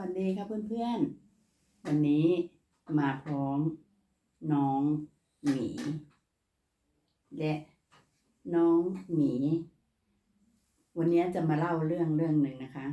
วัสดีครับเพื่อนๆ วันนี้มาพร้อมน้องหมี และน้องหมี วันนี้จะมาเล่าเรื่องเรื่องหนึ่งนะคะ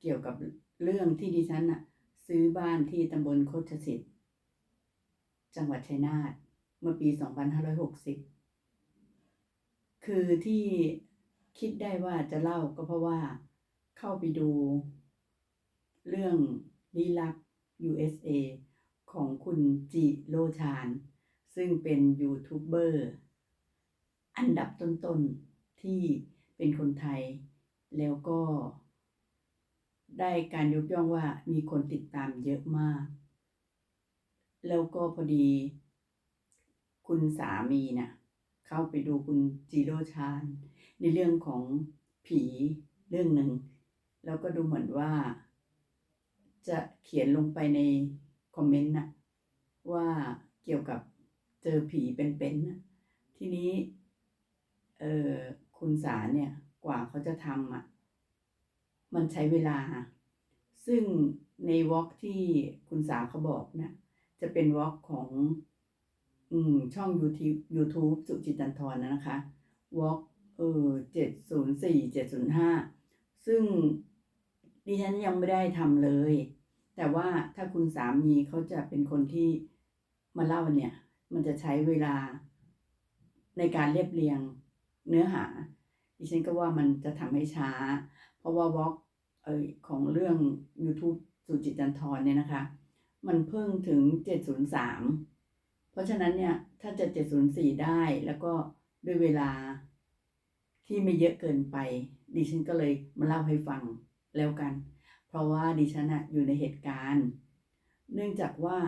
เกี่ยวกับเรื่องที่ดิฉันอะซื้อบ้านที่ตำบลโคชสิทธิ์ จังหวัดชัยนาทเมื่อปี 2560 คือที่คิดได้ว่าจะเล่าก็เพราะว่าเข้าไปดู เรื่องลี้ลับ USA ของคุณจิโรชาน ซึ่งเป็นยูทูบเบอร์อันดับต้นๆที่เป็นคนไทย แล้วก็ ได้การยกย่องว่ามีคนติดตามเยอะมาก แล้วก็พอดี คุณสามีน่ะเข้าไปดูคุณจิโรชาน ในเรื่องของผีเรื่องหนึ่ง แล้วก็ดูเหมือนว่า จะเขียนลงไปในคอมเมนต์นะว่าเกี่ยวกับเจอผีเป็นๆนะทีนี้เออคุณสาเนี่ยกว่าเขาจะทำอะมันใช้เวลา ซึ่งในวอล์กที่คุณสาเขาบอกนะจะเป็นวอล์กของอืมช่อง YouTube YouTube สุจิตันทรนะนะคะวอล์กเออเจ็ดศูนย์สี่เจ็ดศูนย์ห้าซึ่งดิฉันยังไม่ได้ทำเลย แต่ว่าถ้าคุณสามีเขาจะเป็นคนที่มาเล่าเนี่ย มันจะใช้เวลาในการเรียบเรียงเนื้อหา ดิฉันก็ว่ามันจะทำให้ช้า เพราะว่าวอล์กเออของเรื่อง YouTube สุจิตจันทร์เนี่ยนะคะ มันเพิ่งถึง 703 เพราะฉะนั้นเนี่ย ถ้าจะ 704 ได้แล้วก็ด้วยเวลาที่ไม่เยอะเกินไป ดิฉันก็เลยมาเล่าให้ฟังแล้วกัน เพราะว่าดิฉันอะอยู่ในเหตุการณ์ เนื่องจากว่า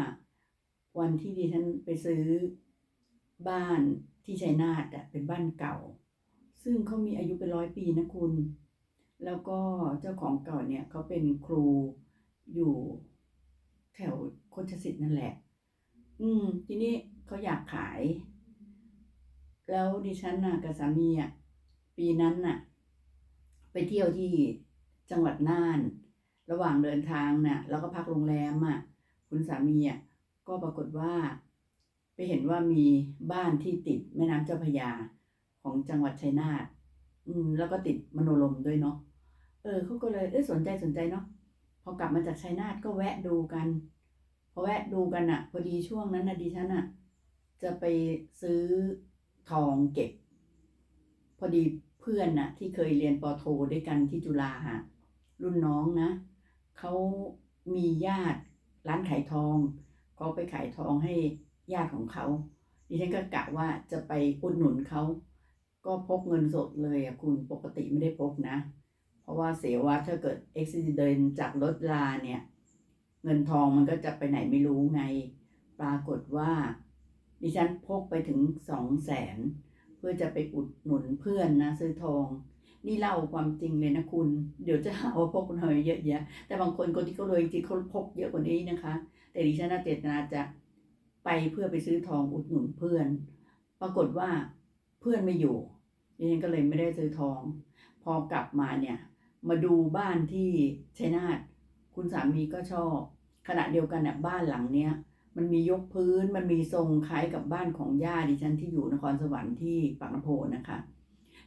วันที่ดิฉันไปซื้อบ้านที่ชัยนาทอะเป็นบ้านเก่า ซึ่งเขามีอายุเป็นร้อยปีนะคุณ แล้วก็เจ้าของเก่าเนี่ยเขาเป็นครูอยู่แถวโคชสิทธิ์นั่นแหละ อืม ทีนี้เขาอยากขาย แล้วดิฉันน่ะกับสามีอะปีนั้นน่ะ ไปเที่ยวที่จังหวัดน่าน ระหว่างเดินทางน่ะแล้วก็พักโรงแรมอะคุณสามีอะก็ปรากฏว่า ไปเห็นว่ามีบ้านที่ติดแม่น้ำเจ้าพยาของจังหวัดชัยนาทอืมแล้วก็ติดมโนลมด้วยเนาะเออเขาก็เลยเออสนใจสนใจเนาะพอกลับมาจากชัยนาทก็แวะดูกันพอแวะดูกันอะพอดีช่วงนั้นนะดิฉันอะจะไปซื้อทองเก็บ พอดีเพื่อนน่ะ ที่เคยเรียนปโทด้วยกันที่จุฬาฮะรุ่นน้องนะ เขามีญาติร้านขายทองเขาไปขายทองให้ญาติของเขาดิฉันก็กะว่าจะไปอุดหนุนเขาก็พกเงินสดเลยอะคุณปกติไม่ได้พกนะ เพราะว่าเสียว่าถ้าเกิดอุบิเหตุจากรถลาเนี่ย เงินทองมันก็จะไปไหนไม่รู้ไง ปรากฏว่า ดิฉันพกไปถึงสองแสนเพื่อจะไปอุดหนุนเพื่อนนะซื้อทอง นี่เล่าความจริงเลยนะคุณ เดี๋ยวจะหาว่าพกหน่อยเยอะแยะ แต่บางคนคนที่เขารวยจริงๆเขาพกเยอะกว่านี้นะคะ แต่ดิฉันน่ะเจตนาจะไปเพื่อไปซื้อทองอุดหนุนเพื่อน ปรากฏว่าเพื่อนไม่อยู่ดิฉันก็เลยไม่ได้ซื้อทอง พอกลับมาเนี่ย มาดูบ้านที่ชัยนาทคุณสามีก็ชอบ ขณะเดียวกันเนี่ยบ้านหลังเนี้ยมันมียกพื้นมันมีทรงคล้ายกับบ้านของย่าดิฉันที่อยู่นครสวรรค์ที่ปากน้ำโพนะคะ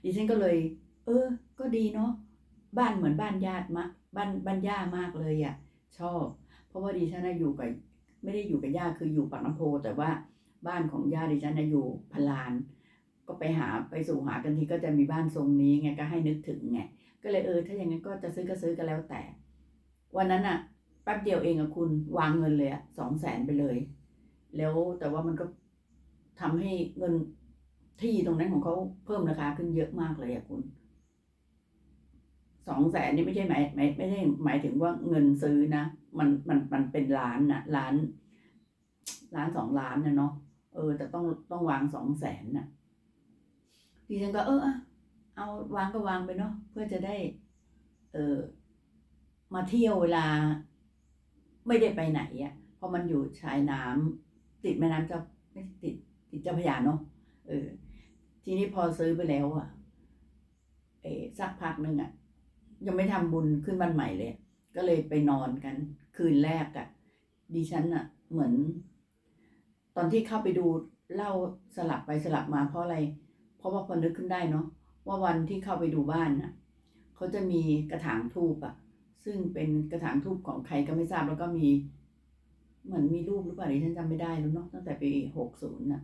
ดิฉันก็เลย เออ ก็ดีเนาะบ้านเหมือนบ้านญาติมะบ้านบ้านย่ามากเลยอะ่ะ ชอบ เพราะว่าดิฉันนะอยู่กับไม่ได้อยู่กับย่าคืออยู่ปากน้ำโพ แต่ว่าบ้านของย่าดิฉันนะอยู่พลาน ก็ไปหาไปสู่หากันทีก็จะมีบ้านทรงนี้ไงก็ให้นึกถึงไงก็เลยเออ ถ้าอย่างนั้นก็จะซื้อก็ซื้อกันแล้วแต่ วันนั้นอะแป๊บเดียวเองอะคุณวางเงินเลยอะสองแสนไปเลย แล้วแต่ว่ามันก็ทำให้เงินที่ตรงนั้นของเขาเพิ่มราคาขึ้นเยอะมากเลยอะคุณ องแสนนี่ไม่ใช่หมายหมายไม่ใช่หมายถึงว่าเงินซื้อนะมันมันมันเป็นล้านนะล้านล้านสองล้านนะเนาะเออแต่ต้องต้องวางสองแสนน่ะดิฉันก็เออเอาวางก็วางไปเนาะเพื่อจะได้ เออมาเที่ยวเวลา ไม่ได้ไปไหนอะ่ะเพราะมันอยู่ชายน้ำติดแม่น้ำเจ้าไม่ติดติดเจ้าพระยาเนาะเออ ทีนี้พอซื้อไปแล้วอะ่ะเออสักพักหนึ่งอะ่ะ ยังไม่ทำบุญขึ้นบ้านใหม่เลย ก็เลยไปนอนกัน คืนแรกอะดิฉันอะเหมือน ตอนที่เข้าไปดูเล่าสลับไปสลับมาเพราะอะไร เพราะว่าพอนึกขึ้นได้เนาะว่าวันที่เข้าไปดูบ้านน่ะเขาจะมีกระถางทูบอะซึ่งเป็นกระถางทูบของใครก็ไม่ทราบแล้วก็มีเหมือนมีรูปหรือเปล่าดิฉันจำไม่ได้แล้วเนาะตั้งแต่ปีหกศูนย์น่ะ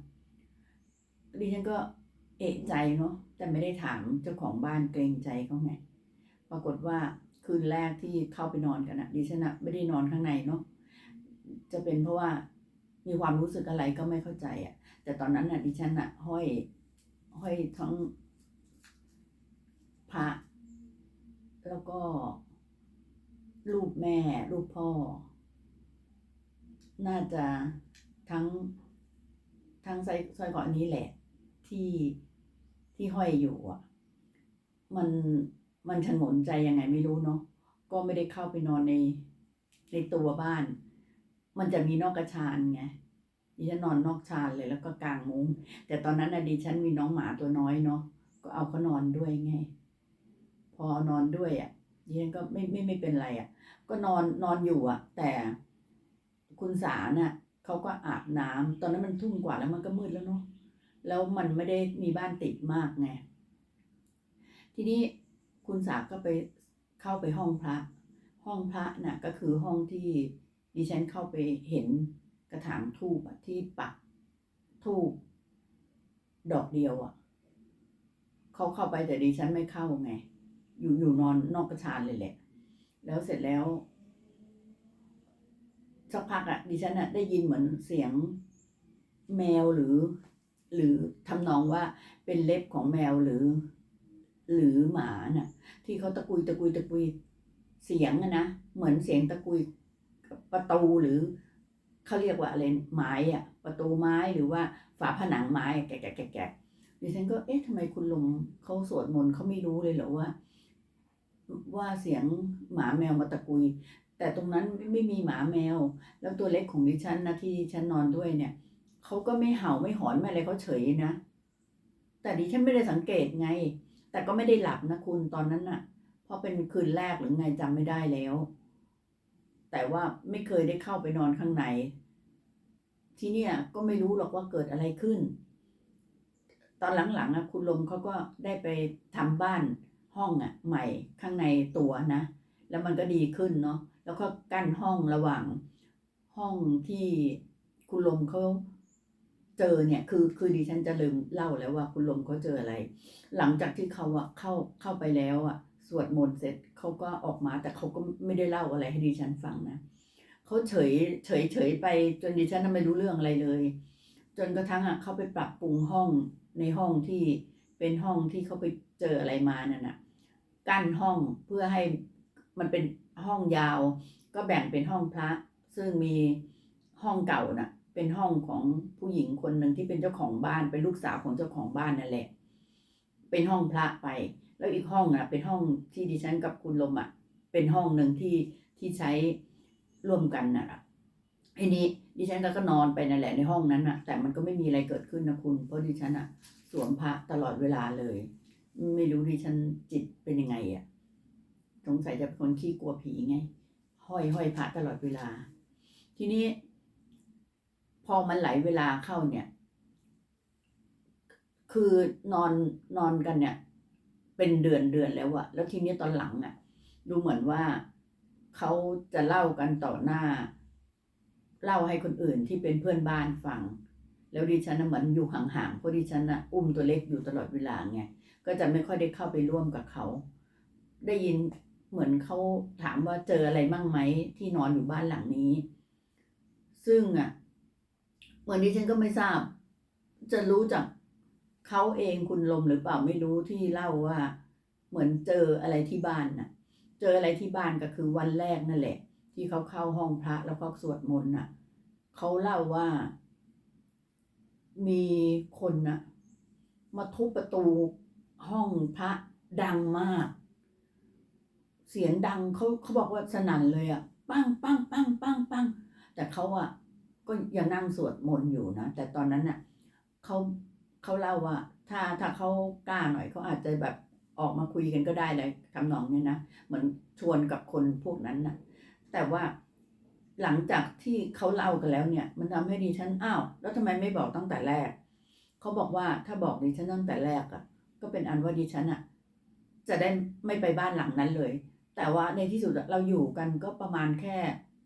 ดิฉันก็เอะใจเนาะแต่ไม่ได้ถามเจ้าของบ้านเกรงใจเขาไง ปรากฏว่าคืนแรกที่เข้าไปนอนกันอะดิฉันอะไม่ได้นอนข้างในเนาะจะเป็นเพราะว่ามีความรู้สึกอะไรก็ไม่เข้าใจอะแต่ตอนนั้นอะดิฉันอะห้อยห้อยทั้งพระแล้วก็รูปแม่รูปพ่อ น่าจะทั้งทั้งไซซอยก่อนนี้แหละ ที่ที่ห้อยอยู่อะ มัน มันฉงนใจยังไงไม่รู้เนาะก็ไม่ได้เข้าไปนอนในในตัวบ้าน มันจะมีนอกกระชานไงดิฉันนอนนอกชานเลยแล้วก็กางมุ้งแต่ตอนนั้นนะดิฉันมีน้องหมาตัวน้อยเนาะก็เอาเขานอนด้วยไง พอนอนด้วยอะดิฉันก็ไม่ไม่ไม่เป็นไรอะ ก็นอนนอนอยู่อะ แต่คุณสาน่ะเขาก็อาบน้ำตอนนั้นมันทุ่มกว่าแล้วมันก็มืดแล้วเนาะแล้วมันไม่ได้มีบ้านติดมากไงทีนี้ คุณสาก็ไปเข้าไปห้องพระ ห้องพระน่ะก็คือห้องที่ดิฉันเข้าไปเห็นกระถางทูบที่ปักทูบดอกเดียวอะเขาเข้าไปแต่ดิฉันไม่เข้าไง อยู่อยู่นอนนอกกระชานเลยแหละ แล้วเสร็จแล้วสักพักอะดิฉันอะได้ยินเหมือนเสียงแมวหรือ หรือทำนองว่าเป็นเล็บของแมวหรือ หรือหมาน่ะ ที่เขาตะกุยตะกุยตะกุยเสียงอะนะเหมือนเสียงตะกุยประตูหรือเขาเรียกว่าอะไรไม้อะประตูไม้หรือว่าฝาผนังไม้อะแกะแกะแกะแกะดิฉันก็เอ๊ะทำไมคุณลุงเขาสวดมนต์เขาไม่รู้เลยเหรอว่า ว่าเสียงหมาแมวมาตะกุย แต่ตรงนั้นไม่ไม่มีหมาแมว แล้วตัวเล็กของดิฉันนะที่ดิฉันนอนด้วยเนี่ยเขาก็ไม่เห่าไม่หอนไม่อะไรเขาเฉยนะ แต่ดิฉันไม่ได้สังเกตไง แต่ก็ไม่ได้หลับนะคุณตอนนั้นน่ะ เพราะเป็นคืนแรกหรือไงจำไม่ได้แล้ว แต่ว่าไม่เคยได้เข้าไปนอนข้างใน ที่เนี่ยก็ไม่รู้หรอกว่าเกิดอะไรขึ้น ตอนหลังๆอะคุณลมเขาก็ได้ไปทำบ้านห้องอะ ใหม่ข้างในตัวนะ แล้วมันก็ดีขึ้นเนาะแล้วก็กั้นห้องระหว่างห้องที่คุณลมเขา เจอเนี่ยคือคือดิฉันจะลืมเล่าแล้วว่าคุณลมเขาเจออะไร หลังจากที่เขาอะเข้าเข้าไปแล้วอะสวดมนต์เสร็จเขาก็ออกมาแต่เขาก็ไม่ได้เล่าอะไรให้ดิฉันฟังนะเขาเฉยเฉยเฉยไปจนดิฉันน่ะไม่รู้เรื่องอะไรเลย จนกระทั่งอะเขาไปปรับปรุงห้องในห้องที่เป็นห้องที่เขาไปเจออะไรมานั่นน่ะกั้นห้องเพื่อให้มันเป็นห้องยาว ก็แบ่งเป็นห้องพระ ซึ่งมีห้องเก่าน่ะ เป็นห้องของผู้หญิงคนหนึ่งที่เป็นเจ้าของบ้านเป็นลูกสาวของเจ้าของบ้านนั่นแหละ เป็นห้องพระไป แล้วอีกห้องอะ เป็นห้องที่ดิฉันกับคุณลมอะ เป็นห้องหนึ่งที่ที่ใช้ร่วมกันน่ะไอ้นี้ดิฉันก็นอนไปนั่นแหละในห้องนั้นน่ะ แต่มันก็ไม่มีอะไรเกิดขึ้นนะคุณ เพราะดิฉันอะ สวมพระตลอดเวลาเลย ไม่รู้ดิฉันจิตเป็นยังไงอะสงสัยจะเป็นคนขี้กลัวผีไง ห้อยห้อยพระตลอดเวลา ทีนี้ อมันไหลเวลาเข้าเนี่ย คือนอนนอนกันเนี่ย เป็นเดือนเดือนแล้วอะแล้วทีนี้ตอนหลังอะดูเหมือนว่าเขาจะเล่ากันต่อหน้า เล่าให้คนอื่นที่เป็นเพื่อนบ้านฟัง แล้วดิฉันน่ะเหมือนอยู่ห่างๆเพราะดิฉันน่ะอุ้มตัวเล็กอยู่ตลอดเวลาไงก็จะไม่ค่อยได้เข้าไปร่วมกับเขา ได้ยินเหมือนเขาถามว่าเจออะไรมั่งไหมที่นอนอยู่บ้านหลังนี้ ซึ่งอะ เหมือนดิฉันก็ไม่ทราบ จะรู้จากเขาเองคุณลมหรือเปล่าไม่รู้ที่เล่าว่า เหมือนเจออะไรที่บ้านน่ะ เจออะไรที่บ้านก็คือวันแรกนั่นแหละ ที่เขาเข้าห้องพระแล้วก็สวดมนต์น่ะเขาเล่าว่า มีคนน่ะ มาทุบประตูห้องพระดังมาก เสียงดังเขาเขาบอกว่าสนั่นเลยอะ ปังปังปังปังปังแต่เขาอะ ก็ยังนั่งสวดมนต์อยู่นะ แต่ตอนนั้นน่ะเขาเขาเล่าว่า ถ้าถ้าเขากล้าหน่อยเขาอาจจะแบบออกมาคุยกันก็ได้เลยทำนองเนี้ยนะเหมือนชวนกับคนพวกนั้นนะแต่ว่าหลังจากที่เขาเล่ากันแล้วเนี่ย มันทำให้ดิฉันอ้าวแล้วทำไมไม่บอกตั้งแต่แรกเขาบอกว่าถ้าบอกดิฉันตั้งแต่แรกอะ่ะ ก็เป็นอันว่าดิฉันอะ่ะ จะได้ไม่ไปบ้านหลังนั้นเลย แต่ว่าในที่สุดเราอยู่กันก็ประมาณแค่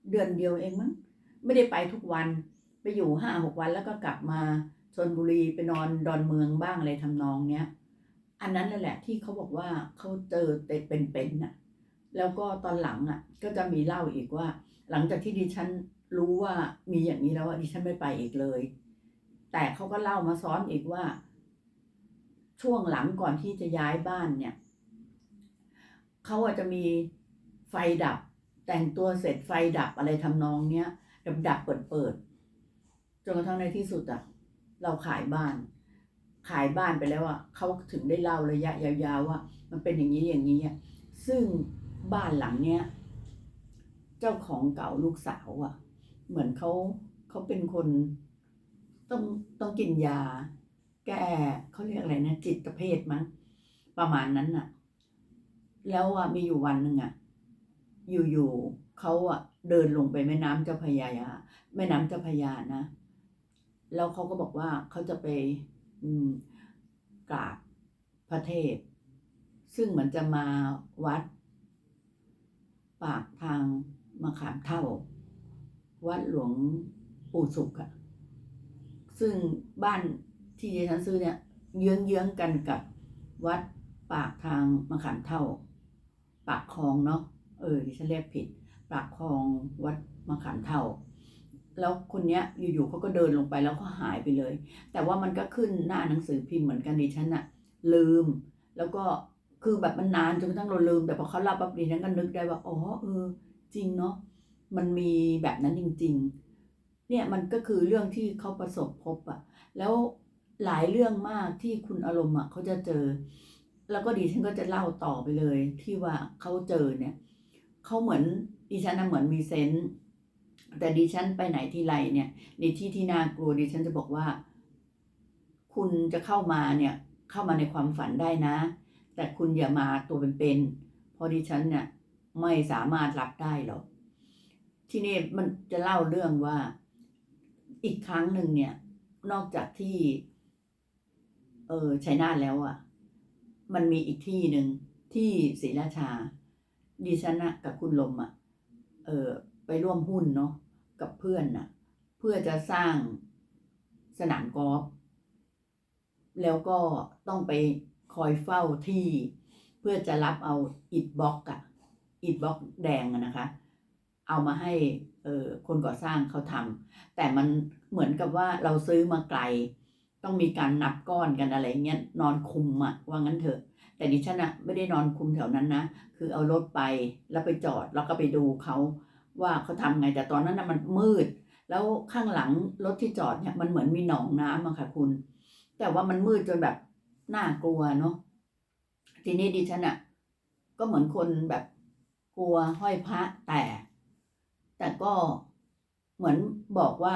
เดือนเดียวเองมั้ง ไม่ได้ไปทุกวัน ไปอยู่ห้าหกวันแล้วก็กลับมาชนบุรีไปนอนดอนเมืองบ้างอะไรทำนองเนี้ย อันนั้นแหละที่เขาบอกว่าเขาเจอเต็เป็นๆน่ะ แล้วก็ตอนหลังอะ ก็จะมีเล่าอีกว่า หลังจากที่ดิฉันรู้ว่ามีอย่างนี้แล้วอะดิฉันไม่ไปอีกเลย แต่เขาก็เล่ามาซ้อนอีกว่า ช่วงหลังก่อนที่จะย้ายบ้านเนี่ยเขาอาจจะมีไฟดับ แต่งตัวเสร็จไฟดับอะไรทำนองเนี้ย ดับดับเปิดเปิดจนกระทั่งในที่สุดอะเราขายบ้าน ขายบ้านไปแล้วอะเขาถึงได้เล่าระยะยาวๆว่า มันเป็นอย่างนี้อย่างนี้อะซึ่งบ้านหลังเนี้ยเจ้าของเก่าลูกสาวอะ่ะเหมือนเขาเขาเป็นคนต้องต้องกินยา แก้เขาเรียกอะไรนะจิตเภทมั้งประมาณนั้นน่ะ แล้วอะมีอยู่วันหนึ่งอะ อยู่ๆเขาอะ เดินลงไปแม่น้ำเจ้าพยาแม่น้ำเจ้าพระยานะ แล้วเขาก็บอกว่าเขาจะไปอืกราบพระเทพ ซึ่งเหมือนจะมาวัด ปากทางมะขามเท่า วัดหลวงปู่สุขอะซึ่งบ้านที่ดิฉันซื้อเนี่ยเยื้องๆกันกับวัดปากทางมะขามเท่า ปากคลองเนาะเออดิฉันเรียกผิด ปากคลองวัดมะขามเท่า แล้วคนเนี้ยอยู่ๆเขาก็เดินลงไปแล้วก็หายไปเลย แต่ว่ามันก็ขึ้นหน้าหนังสือพิมพ์เหมือนกันดิฉันอะลืม แล้วก็คือแบบมันนานจนกระทั่งเราลืม แต่พอเขาเล่าปั๊บดิฉันก็นึกได้ว่าอ๋อเออ จริงเนาะมันมีแบบนั้นจริง ๆ เนี่ยมันก็คือเรื่องที่เขาประสบพบอะแล้วหลายเรื่องมากที่คุณอารมณ์อะเขาจะเจอ แล้วก็ดิฉันก็จะเล่าต่อไปเลย ที่ว่าเขาเจอเนี่ยเขาเหมือน ดิฉันน่ะเหมือนมีเซนส์แต่ดิฉันไปไหนที่ไรเนี่ย ในที่ที่น่ากลัวดิฉันจะบอกว่า คุณจะเข้ามาเนี่ย เข้ามาในความฝันได้นะ แต่คุณอย่ามาตัวเป็นๆเพราะดิฉันเนี่ยไม่สามารถรับได้หรอกที่นี่มันจะเล่าเรื่องว่าอีกครั้งหนึ่งเนี่ย นอกจากที่ เออชัยนาทแล้วอะ่ะ มันมีอีกที่หนึ่งที่ศรีราชาดิฉันนะกับคุณลมอะ่ะ เออไปร่วมหุ้นเนาะกับเพื่อนน่ะ เพื่อจะสร้างสนามกอล์ฟแล้วก็ต้องไปคอยเฝ้าที่เพื่อจะรับเอาอิฐบล็อกอะอิฐบล็อกแดงอะนะคะ เอามาให้เออคนก่อสร้างเขาทำแต่มันเหมือนกับว่าเราซื้อมาไกล ต้องมีการนับก้อนกันอะไรเงี้ยนอนคุมอะว่างั้นเถอะ แต่ดิฉันอะไม่ได้นอนคุมแถวนั้นนะ คือเอารถไปแล้วไปจอดแล้วก็ไปดูเขาว่าเขาทำไงแต่ตอนนั้นนะมันมืด แล้วข้างหลังรถที่จอดเนี่ยมันเหมือนมีหนองน้ำอะค่ะคุณ แต่ว่ามันมืดจนแบบน่ากลัวเนาะทีนี้ดิฉันอะก็เหมือนคนแบบกลัวห้อยพระแต่ แต่ก็เหมือนบอกว่า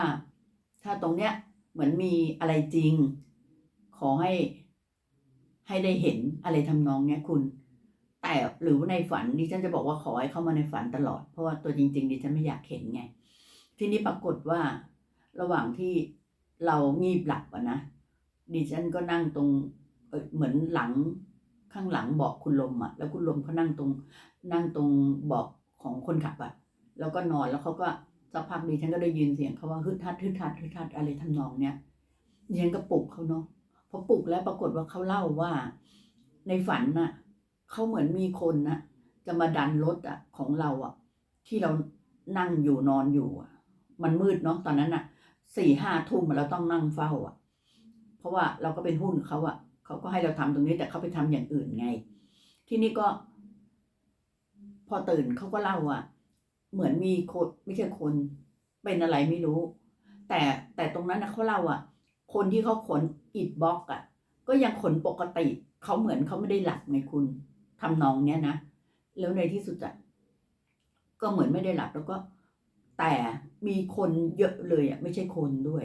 ถ้าตรงเนี้ยเหมือนมีอะไรจริง ขอให้ ให้ได้เห็นอะไรทำนองเนี้ยคุณ แต่หรือในฝันดิฉันจะบอกว่าขอให้เข้ามาในฝันตลอด เพราะว่าตัวจริง ๆดิฉันไม่อยากเห็นไง ทีนี้ปรากฏว่า ระหว่างที่เรางีบหลับอะนะดิฉันก็นั่งตรงเหมือนหลังข้างหลังเบาะคุณลมอะแล้วคุณลมเขานั่งตรงนั่งตรงเบาะของคนขับอะแล้วก็นอนแล้วเขาก็สักพักดิฉันก็ได้ยินเสียงเขาว่าฮึดทัดฮึดทัดฮึดทัดอะไรทำนองเนี้ยดิฉันก็ปลุกเขาเนาะ พอปลุกแล้วปรากฏว่าเขาเล่าว่า ในฝันน่ะเขาเหมือนมีคนน่ะจะมาดันรถอะของเราอะ ที่เรานั่งอยู่นอนอยู่อะมันมืดเนาะตอนนั้นอะสี่ห้าทุ่มเราต้องนั่งเฝ้าอะ เพราะว่าเราก็เป็นหุ้นเขาอะเขาก็ให้เราทำตรงนี้แต่เขาไปทำอย่างอื่นไง ที่นี่ก็ พอตื่นเขาก็เล่าว่าเหมือนมีคนไม่ใช่คน เป็นอะไรไม่รู้ แต่แต่ตรงนั้นนะเขาเล่าอะ คนที่เขาขนอิฐบล็อกอะ ก็ยังขนปกติเขาเหมือนเขาไม่ได้หลับไงคุณทำนองเนี้ยนะ แล้วในที่สุดอะก็เหมือนไม่ได้หลับแล้วก็ แต่มีคนเยอะเลยอะ ไม่ใช่คนด้วย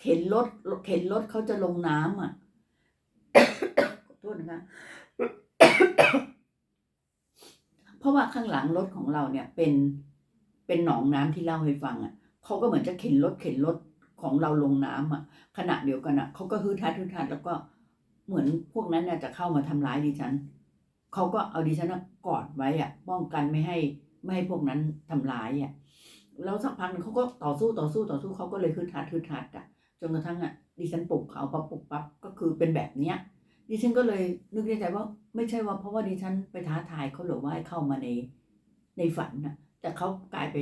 เข็นรถเข็นรถเขาจะลงน้ำอะขอโทษนะคะเพราะว่าข้างหลังรถของเราเนี่ยเป็นเป็นหนองน้ำที่เล่าให้ฟังอะเขาก็เหมือนจะเข็นรถเข็นรถ ของเราลงน้ำอะ ขณะเดียวกันอะเขาก็ฮือทัดฮือทัดแล้วก็เหมือนพวกนั้นน่ะจะเข้ามาทำร้ายดิฉันเขาก็เอาดิฉันน่ะกอดไว้อะ ป้องกันไม่ให้ไม่ให้พวกนั้นทำร้ายอะแล้วสักพักเขาก็ต่อสู้ต่อสู้ต่อสู้เขาก็เลยฮือทัดฮือทัดอะจนกระทั่งอะดิฉันปลุกเขาพอปลุกปั๊บก็คือเป็นแบบเนี้ยดิฉันก็เลยนึกในใจว่าไม่ใช่ว่าเพราะว่าดิฉันไปท้าทายเขาหรือว่าให้เข้ามาในในฝันนะแต่เขากลายไป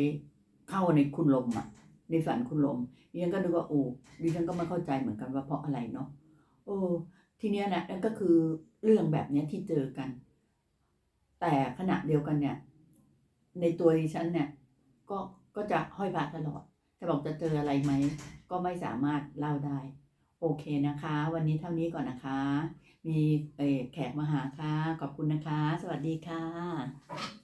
เข้าในคุณลมอะ ในฝันคุณลมดิฉันก็นึกว่าโอ้ดิฉันก็ไม่เข้าใจเหมือนกันว่าเพราะอะไรเนาะโอ้ทีเนี้ยนะนั่นก็คือเรื่องแบบเนี้ยที่เจอกัน แต่ขณะเดียวกันเนี่ย ในตัวดิฉันเนี่ย ก็ก็จะห้อยพระตลอดจะบอกจะเจออะไรไหม ก็ไม่สามารถเล่าได้ โอเคนะคะ วันนี้เท่านี้ก่อนนะคะ มีเออแขกมาหาค่ะ ขอบคุณนะคะ สวัสดีค่ะ